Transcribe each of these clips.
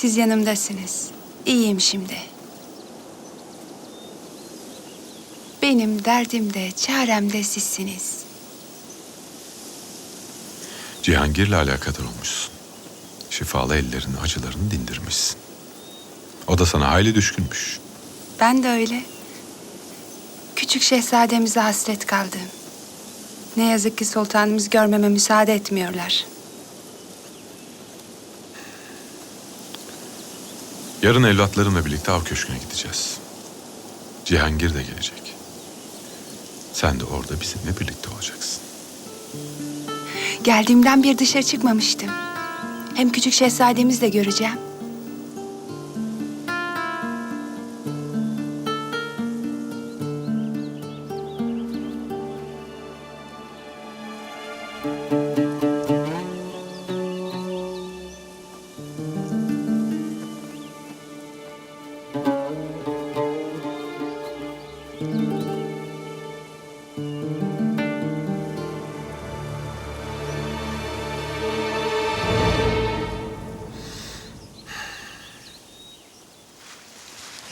Siz yanımdasınız. İyiyim şimdi. Benim derdim de çarem de sizsiniz. Cihangir'le alakadar olmuşsun. Şifalı ellerini, acılarını dindirmişsin. O da sana hayli düşkünmüş. Ben de öyle. Küçük şehzademize hasret kaldım. Ne yazık ki sultanımız görmeme müsaade etmiyorlar. Yarın evlatlarımla birlikte av köşküne gideceğiz. Cihangir de gelecek. Sen de orada bizimle birlikte olacaksın. Geldiğimden bir dışarı çıkmamıştım. Hem küçük şehzademizi de göreceğim.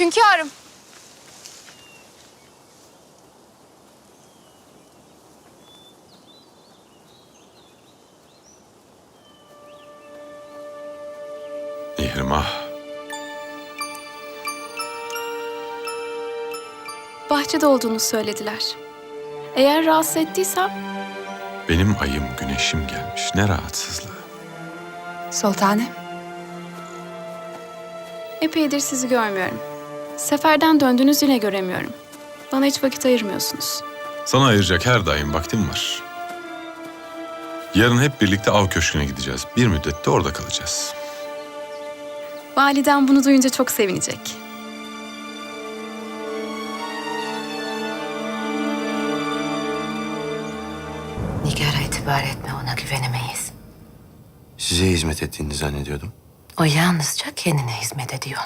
Hünkârım. Mihrimah, Bahçede olduğunu söylediler. Eğer rahatsız ettiysem benim ayım güneşim gelmiş. Ne rahatsızlığı. Sultanım, epeydir sizi görmüyorum. Seferden döndünüz yine göremiyorum. Bana hiç vakit ayırmıyorsunuz. Sana ayıracak her daim vaktim var. Yarın hep birlikte av köşküne gideceğiz. Bir müddet de orada kalacağız. Validem bunu duyunca çok sevinecek. Nigar'a itibar etme, ona güvenemeyiz. Size hizmet ettiğini zannediyordum. O yalnızca kendine hizmet ediyor.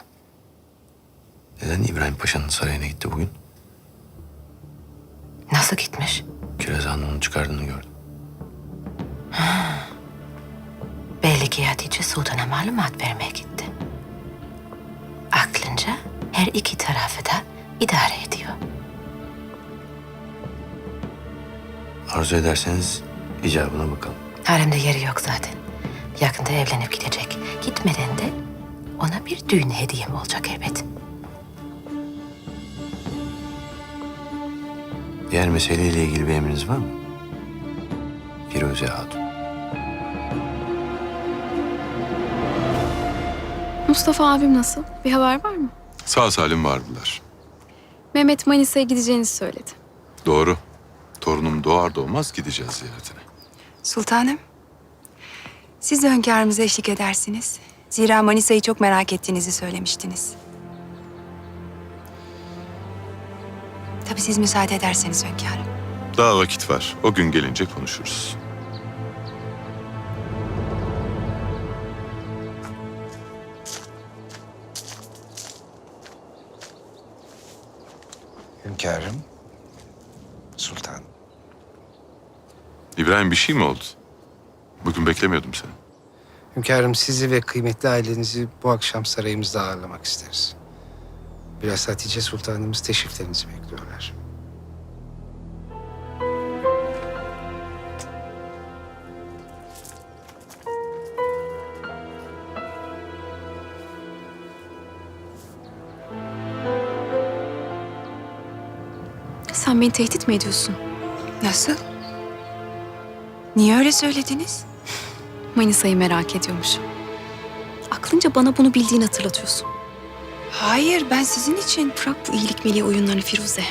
Neden İbrahim Paşa'nın sarayına gitti bugün? Nasıl gitmiş? Kiraz Han'ın onu çıkardığını gördüm. Belli ki Hatice Sultan'a malumat vermeye gitti. Aklınca her iki tarafı da idare ediyor. Arzu ederseniz icabına bakalım. Haremde yeri yok zaten. Yakında evlenip gidecek. Gitmeden de ona bir düğün hediyem olacak elbet. Diğer meseleyle ilgili bir emriniz var mı? Firuze Hatun. Mustafa abim nasıl? Bir haber var mı? Sağ salim vardılar. Mehmet Manisa'ya gideceğinizi söyledi. Doğru. Torunum doğar doğmaz gideceğiz ziyaretine. sultanım. Siz de hünkârımıza eşlik edersiniz. Zira Manisa'yı çok merak ettiğinizi söylemiştiniz. Tabii siz müsaade ederseniz hünkârım. Daha vakit var. O gün gelince konuşuruz. Hünkârım, sultan. İbrahim bir şey mi oldu? Bugün beklemiyordum seni. Hünkârım sizi ve kıymetli ailenizi bu akşam sarayımızda ağırlamak isteriz. Biraz Hatice Sultanımız teşriflerinizi bekliyorlar. Sen beni tehdit mi ediyorsun? Nasıl? Niye öyle söylediniz? Manisa'yı merak ediyormuşum. Aklınca bana bunu bildiğini hatırlatıyorsun. Hayır, ben sizin için. Bırak bu iyilik meleği oyunlarını Firuze.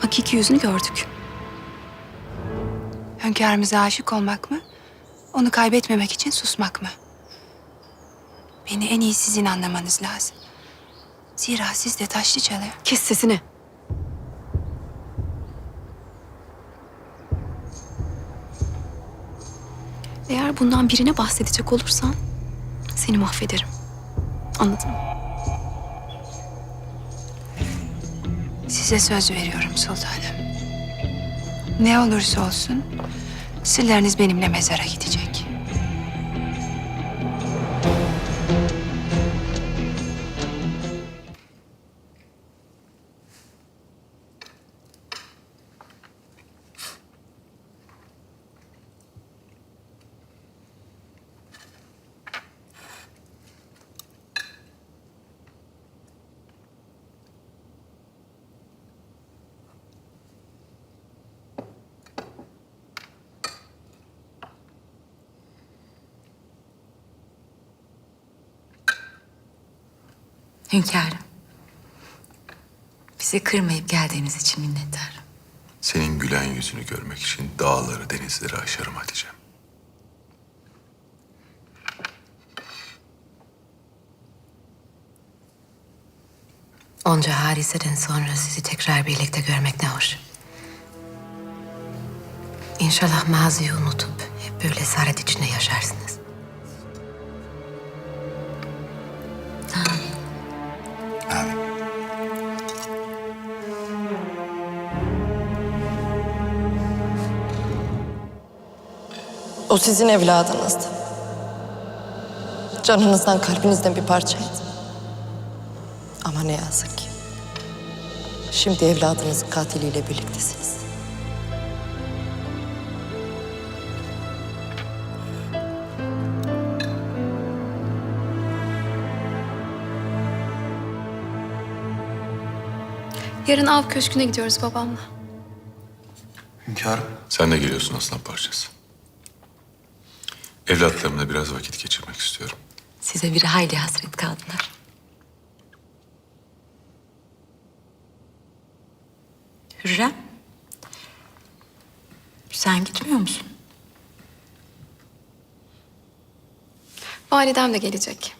Hakiki yüzünü gördük. Hünkârımıza aşık olmak mı? Onu kaybetmemek için susmak mı? Beni en iyi sizin anlamanız lazım. Zira siz de taşlı çalı. Kes sesini. Eğer bundan birine bahsedecek olursan seni mahvederim. Anladın mı? Size söz veriyorum sultanım. Ne olursa olsun sırlarınız benimle mezara gidecek. Hünkârım. Bizi kırmayıp geldiğiniz için minnettarım. Senin gülen yüzünü görmek için dağları, denizleri aşarım Hatice'm. Onca hadiseden sonra sizi tekrar birlikte görmek ne hoş. İnşallah maziyi unutup hep böyle saadet içinde yaşarsınız. Sizin evladınızdı. Canınızdan, kalbinizden bir parçaydı. Ama ne yazık ki. Şimdi evladınızın katiliyle birliktesiniz. Yarın av köşküne gidiyoruz babamla. Hünkârım. Sen de geliyorsun aslan parçası. Evlatlarımla biraz vakit geçirmek istiyorum. Size bir hayli hasret kaldılar. Hürrem. Sen gitmiyor musun? Validem de gelecek.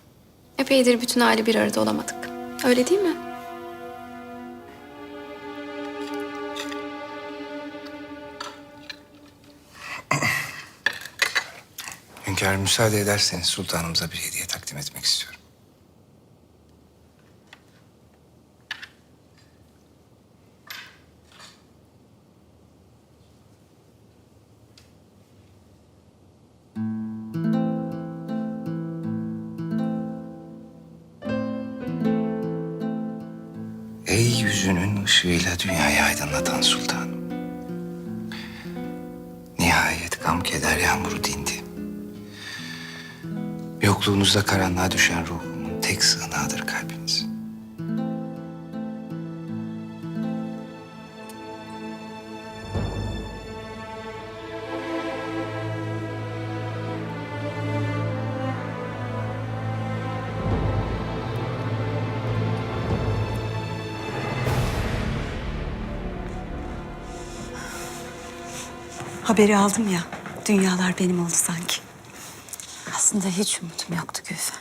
Epeydir bütün aile bir arada olamadık. Öyle değil mi? Hünkârım müsaade ederseniz sultanımıza bir hediye takdim etmek istiyorum. Ey yüzünün ışığıyla dünyayı aydınlatan sultanım. Nihayet gam keder yağmuru dindi. Yokluğunuzda karanlığa düşen ruhumun tek sığınağıdır kalbiniz. Haberi aldım ya. Dünyalar benim oldu sanki. Aslında hiç umudum yoktu Gülfem.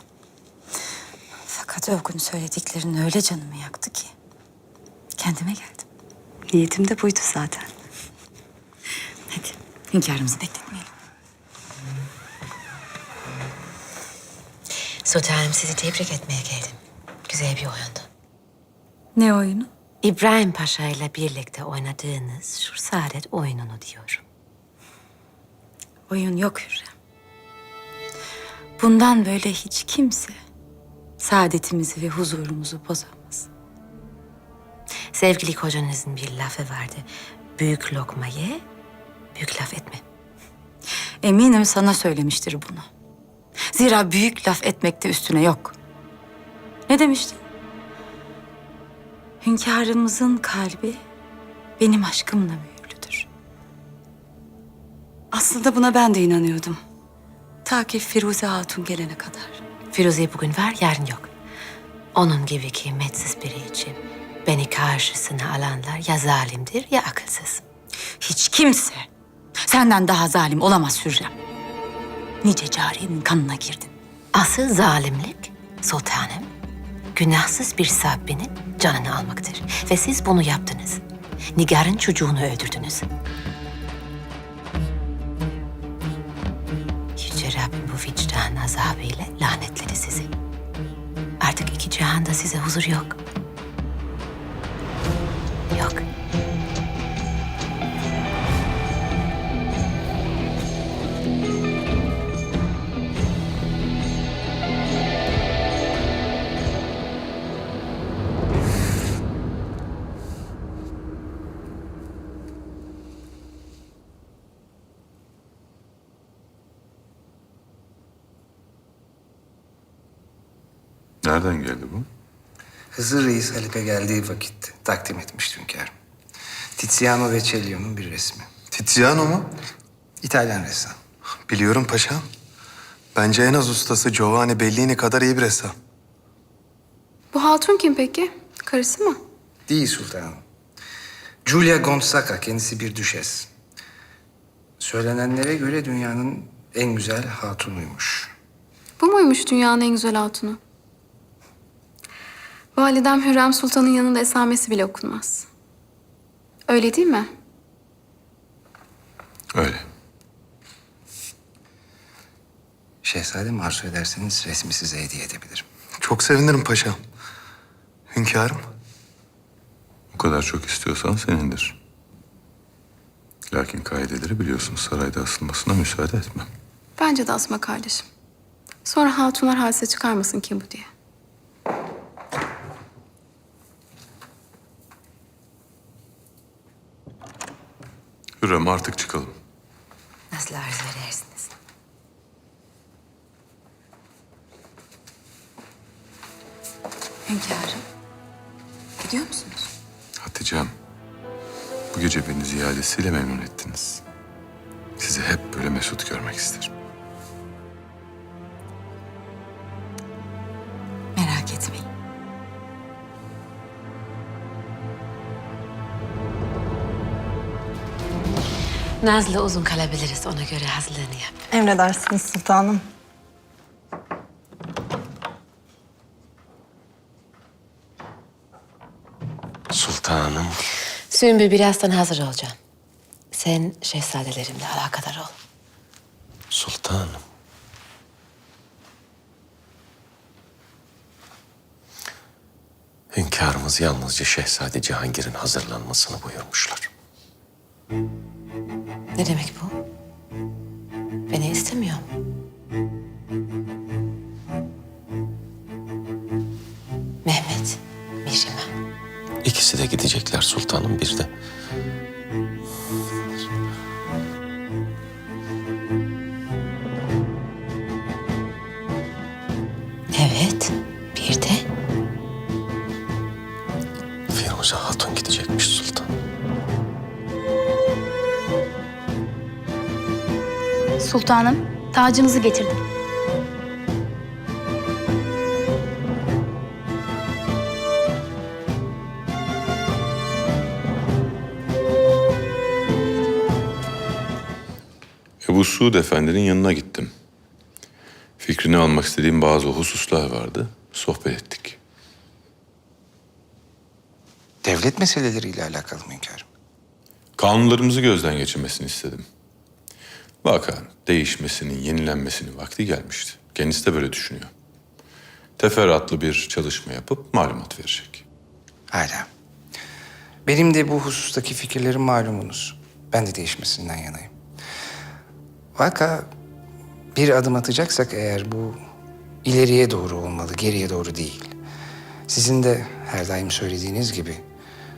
Fakat o gün söylediklerin öyle canımı yaktı ki. Kendime geldim. Niyetim de buydu zaten. Hadi hünkârımızı bekletmeyelim. Sultanım sizi tebrik etmeye geldim. Güzel bir oyundu. Ne oyunu? İbrahim Paşa ile birlikte oynadığınız şu saadet oyununu diyorum. Oyun yok Hürrem. Bundan böyle hiç kimse saadetimizi ve huzurumuzu bozamaz. Sevgili kocanızın bir lafı vardı. Büyük lokma ye, büyük laf etme. Eminim sana söylemiştir bunu. Zira büyük laf etmekte üstüne yok. Ne demiştin? Hünkârımızın kalbi benim aşkımla mühürlüdür. Aslında buna ben de inanıyordum. Ta ki Firuze Hatun gelene kadar. Firuze bugün var, yarın yok. Onun gibi kıymetsiz biri için beni karşısına alanlar ya zalimdir ya akılsız. Hiç kimse senden daha zalim olamaz Hürrem. Nice cariyenin kanına girdin. Asıl zalimlik sultanım, günahsız bir sabbinin canını almaktır. Ve siz bunu yaptınız. Nigar'ın çocuğunu öldürdünüz. Azabıyla lanetledi sizi. Artık iki cihanda size huzur yok. Yok. Nereden geldi bu? Hızır Reis Halip'e geldiği vakit takdim etmişti hünkârım. Tiziano ve Cellio'nun bir resmi. Tiziano mu? İtalyan ressam. Biliyorum paşam. Bence en az ustası Giovanni Bellini kadar iyi bir ressam. Bu hatun kim peki? Karısı mı? Değil sultanım. Julia Gonzaga kendisi bir düşes. Söylenenlere göre dünyanın en güzel hatunuymuş. Bu muymuş dünyanın en güzel hatunu? Validem Hürrem Sultan'ın yanında esamesi bile okunmaz. Öyle değil mi? Öyle. Şehzadem arzu ederseniz resmi size hediye edebilirim. Çok sevinirim paşam. Hünkârım. O kadar çok istiyorsan senindir. Lakin kaideleri biliyorsun sarayda asılmasına müsaade etmem. Bence de asma kardeşim. Sonra hatunlar hadise çıkarmasın kim bu diye. Hürrem artık çıkalım. Nasıl arzu edersiniz? Hünkârım. Gidiyor musunuz? Hatice'm, bu gece beni ziyadesiyle memnun ettiniz. Sizi hep böyle mesut görmek isterim. Nazlı uzun kalabiliriz. Ona göre hazırlığını yap. Emredersiniz sultanım. Sultanım. Sümbül birazdan hazır olacağım. Sen şehzadelerimle alakadar ol. Sultanım. Hünkârımız yalnızca Şehzade Cihangir'in hazırlanmasını buyurmuşlar. Ne demek bu? Beni istemiyor. Mehmet, Mihrimah. İkisi de gidecekler sultanım bir de. Evet, bir de Firuze Hatun gidecekmiş Sultanım, tacınızı getirdim. Ebu Suud Efendi'nin yanına gittim. Fikrini almak istediğim bazı hususlar vardı. Sohbet ettik. Devlet meseleleriyle alakalı mı hünkârım? Kanunlarımızı gözden geçirmesini istedim. Vaka değişmesinin, yenilenmesinin vakti gelmişti. Kendisi de böyle düşünüyor. Teferruatlı bir çalışma yapıp malumat verecek. Hala. Benim de bu husustaki fikirlerim malumunuz. Ben de değişmesinden yanayım. Vaka bir adım atacaksak eğer bu ileriye doğru olmalı, geriye doğru değil. Sizin de her daim söylediğiniz gibi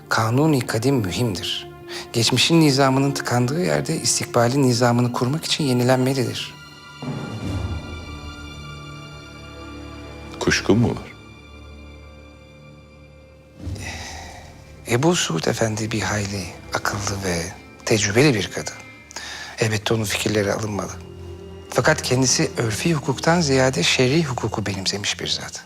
kanuni kadim mühimdir. Geçmişin nizamının tıkandığı yerde istikbalin nizamını kurmak için yenilenmelidir. Kuşkun mu var? Ebu Suud Efendi bir hayli akıllı ve tecrübeli bir kadın. Elbette onun fikirleri alınmalı. Fakat kendisi örfi hukuktan ziyade şer'i hukuku benimsemiş bir zat.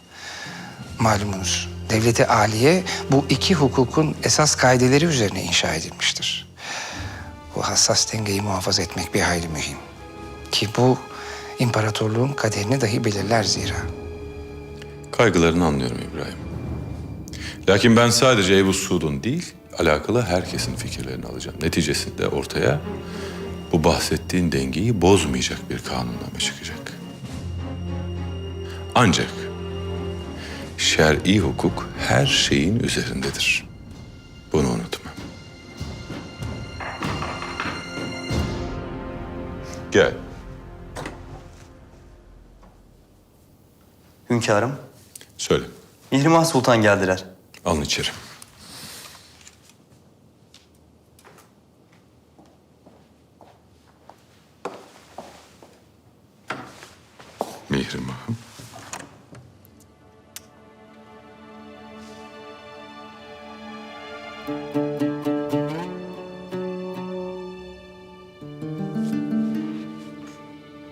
Malumunuz devleti aliye bu iki hukukun esas kaideleri üzerine inşa edilmiştir. Bu hassas dengeyi muhafaza etmek bir hayli mühim. Ki bu imparatorluğun kaderini dahi belirler zira. Kaygılarını anlıyorum İbrahim. Lakin ben sadece Ebu Suud'un değil, alakalı herkesin fikirlerini alacağım. Neticesinde ortaya bu bahsettiğin dengeyi bozmayacak bir kanunname çıkacak. Ancak şer'i hukuk her şeyin üzerindedir. Bunu unutma. Gel. Hünkârım, Söyle. Mihrimah Sultan geldiler. Alın içeri.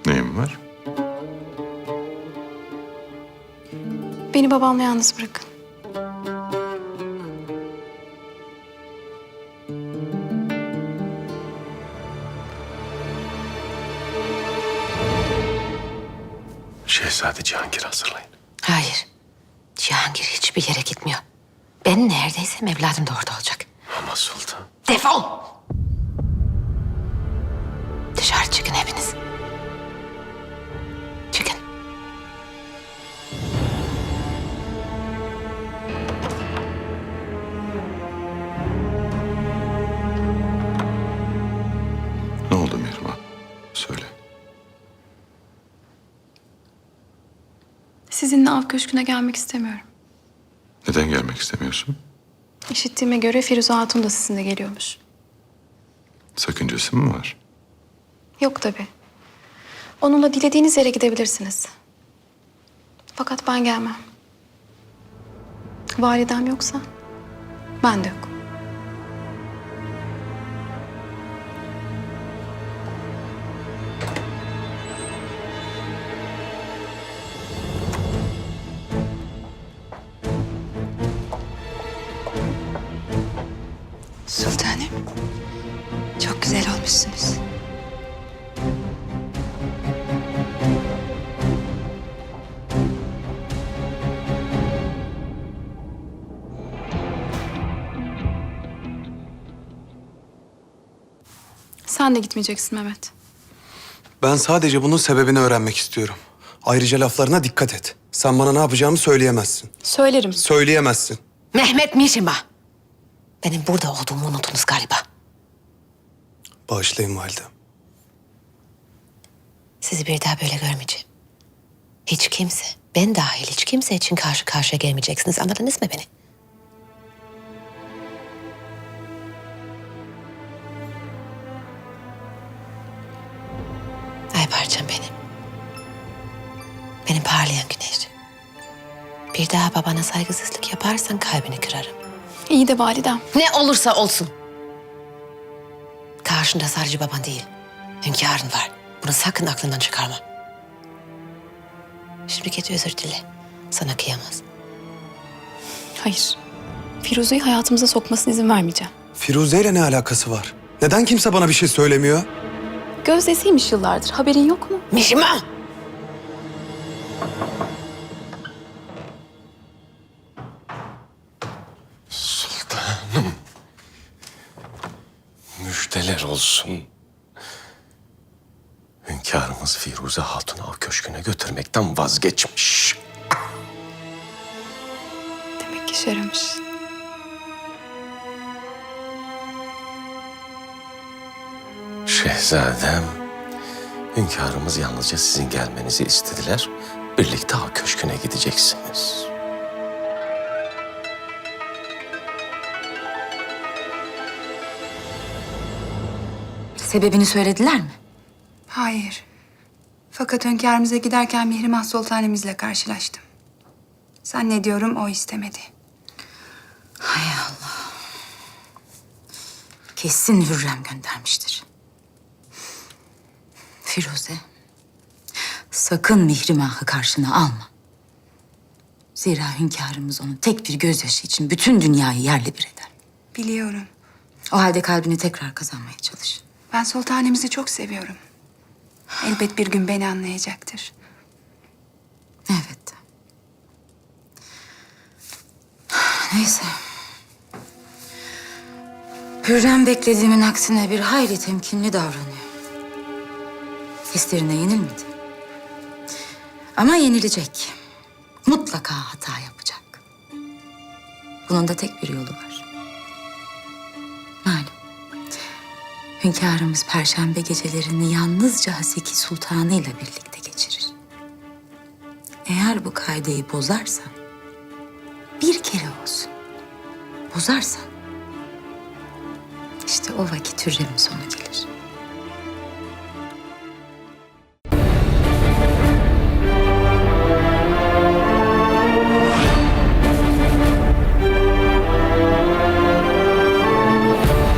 Neyim var? Beni babamla yalnız bırakın. Şehzade Cihangir hazırlayın. Neredeysem evladım da orada olacak. Ama sultan. Defol! Dışarı çıkın hepiniz. Çıkın. Ne oldu Mihrimah? Söyle. Sizinle av köşküne gelmek istemiyorum. Neden gelmek istemiyorsun? İşittiğime göre Firuze Hatun da sizinle geliyormuş. Sakıncası mı var? Yok tabii. Onunla dilediğiniz yere gidebilirsiniz. Fakat ben gelmem. Validem yoksa ben de yok. Sen de gitmeyeceksin Mehmet. Ben sadece bunun sebebini öğrenmek istiyorum. Ayrıca laflarına dikkat et. Sen bana ne yapacağımı söyleyemezsin. Söylerim. Söyleyemezsin. Mehmet Mişima. Benim burada olduğumu unuttunuz galiba. Bağışlayın validem. Sizi bir daha böyle görmeyeceğim. Hiç kimse, ben dahil hiç kimse için karşı karşıya gelmeyeceksiniz. Anladınız mı beni? Parçam benim. Benim parlayan güneş. Bir daha babana saygısızlık yaparsan kalbini kırarım. İyi de validem. Ne olursa olsun. Karşında sadece baban değil, hünkârın var. Bunu sakın aklından çıkarma. Şimdi git özür dile. Sana kıyamaz. Hayır. Firuze'yi hayatımıza sokmasına izin vermeyeceğim. Firuze ile ne alakası var? Neden kimse bana bir şey söylemiyor? Gözdesiymiş yıllardır. Haberin yok mu? Mişima! Sultanım. Müjdeler olsun. Hünkârımız Firuze Hatun'u av köşküne götürmekten vazgeçmiş. Demek ki yaramış. Şehzadem, hünkârımız yalnızca sizin gelmenizi istediler. Birlikte av köşküne gideceksiniz. Sebebini söylediler mi? Hayır. Fakat hünkârımıza giderken Mihrimah Sultanımızla karşılaştım. Zannediyorum o istemedi. Hay Allah. Kesin Hürrem göndermiştir. Firuze, sakın Mihrimah'ı karşına alma. Zira hünkârımız onun tek bir gözyaşı için bütün dünyayı yerle bir eder. Biliyorum. O halde kalbini tekrar kazanmaya çalış. Ben sultanımızı çok seviyorum. Elbet bir gün beni anlayacaktır. Evet. Neyse. Hürrem beklediğimin aksine bir hayli temkinli davranıyor. Hislerine yenilmedi. Ama yenilecek. Mutlaka hata yapacak. Bunun da tek bir yolu var. Malum. Hünkârımız perşembe gecelerini yalnızca Haseki Sultanı ile birlikte geçirir. Eğer bu kaideyi bozarsan, bir kere olsun bozarsan, işte o vakit Hürrem'in sonu gelir.